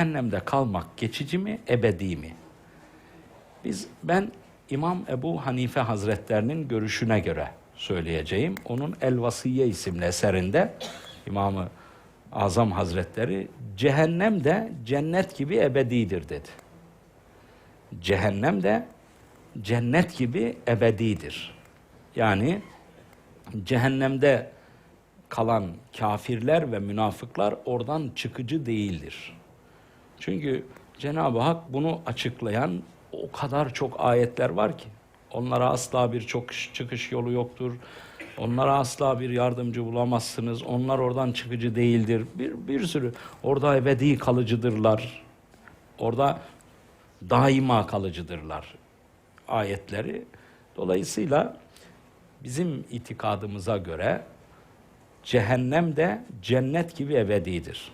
cehennemde kalmak geçici mi, ebedi mi? Biz ben İmam Ebu Hanife Hazretlerinin görüşüne göre söyleyeceğim. Onun El Vasiye isimli eserinde İmam-ı Azam Hazretleri cehennem de cennet gibi ebedidir dedi. Cehennem de cennet gibi ebedidir. Yani cehennemde kalan kafirler ve münafıklar oradan çıkıcı değildir. Çünkü Cenab-ı Hak bunu açıklayan o kadar çok ayetler var ki onlara asla bir çok çıkış yolu yoktur. Onlara asla bir yardımcı bulamazsınız. Onlar oradan çıkıcı değildir. Bir, bir sürü orada ebedi kalıcıdırlar. Orada daima kalıcıdırlar ayetleri. Dolayısıyla bizim itikadımıza göre cehennem de cennet gibi ebedidir.